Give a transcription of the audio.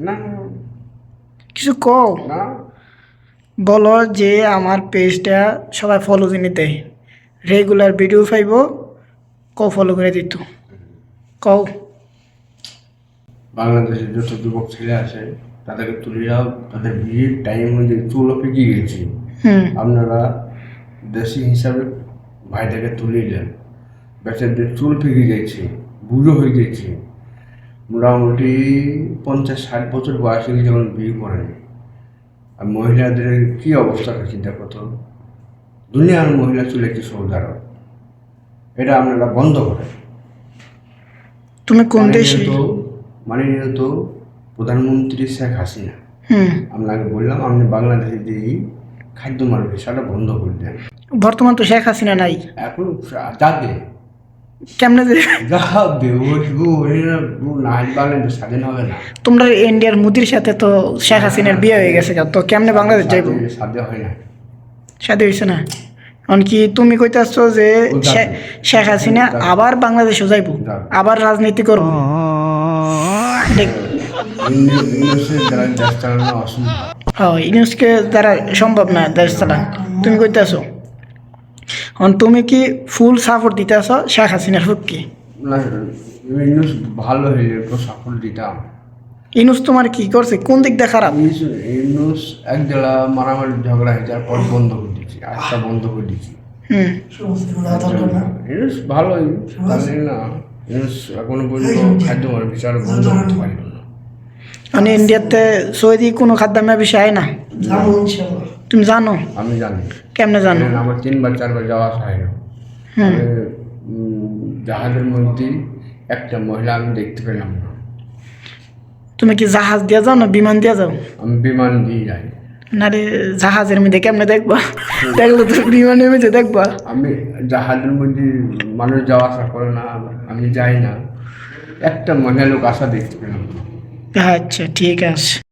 না। কিছু কও। না। বলো যে আমার পেজটা সবাই ফলো দেয় রেগুলার ভিডিও পাইব কও ফলো করে দিত। কও। বাংলাদেশে যত যুবক ছেলে আছে তাদেরকে তুলে যাও তাদের বিয়ের টাইম অনুযায়ী চুলও পেকে গেছে। আপনারা দেশি হিসাবে ভাইটাকে তুলে নেন বেচাদের চুল পেকে গেছে বুড়ো হয়ে গেছে। মোটামুটি পঞ্চাশ ষাট বছর বয়সে যেমন বিয়ে করেন আর মহিলাদের কী অবস্থা চিন্তা করতো দুনিয়ার মহিলা চলে কি সৌদারক এটা আপনারা বন্ধ করেন। তুমি কোন দেশে? মাননীয়ত প্রধানমন্ত্রী শেখ হাসিনা আপনাকে বললাম আপনি বাংলাদেশে যে খাদ্য মাল ভিসাটা বন্ধ করে দেন। বর্তমান তো শেখ হাসিনা নাই। এখন যাবে কেমনে বাংলাদেশ তোমরা ইন্ডিয়ার মোদির সাথে তো শেখ হাসিনার বিয়ে হয়ে গেছে তো কেমনে বাংলাদেশ যাইব? হয় হয়েছে না? কারণ কি তুমি কইতাছ যে শেখ হাসিনা আবার বাংলাদেশও যাইব আবার রাজনীতি করব। চালানো হ্যাঁ ইউনুসকে দ্বারা সম্ভব না দেশ চালা তুমি কইতাছ। তুমি কি ফুল সাপোর্ট দিতেছ শেখ হাসিনার পক্ষে না ভালো হইলে একটু সাপোর্ট দিতাম ইনুস তোমার কি করছে? কোন দিক দিয়ে খারাপ? ইউনুস এক জেলা মারামারি ঝগড়া হয়ে যাওয়ার পর বন্ধ করে দিয়েছি একটা বন্ধ করে দিয়েছি। হুম। ইউনুস ভালোই জানি না। ইউনুস এখনও পর্যন্ত খাদ্য বিচার বন্ধ করতে পারল না। মানে ইন্ডিয়াতে সৌদি কোনো খাদ্যামের বিষয় হয় না? তুমি জানো? আমি জানি। কেমনে জানো আমার তিনবার চারবার যাওয়া আসা হয় না। জাহাজের মধ্যে একটা মহিলা আমি দেখতে পেলাম না। তুমি কি জাহাজ দিয়ে যাও না বিমান দিয়ে যাও? আমি বিমান দিয়ে যাই। না রে জাহাজের মধ্যে কেমনে দেখবা? দেখলে তো বিমানের মধ্যে দেখবা। আমি জাহাজের মধ্যে মানুষ যাওয়া আসা করে না আমি যাই না। একটা মহিলা লোক আসা দেখতে পেলাম আচ্ছা ঠিক আছে।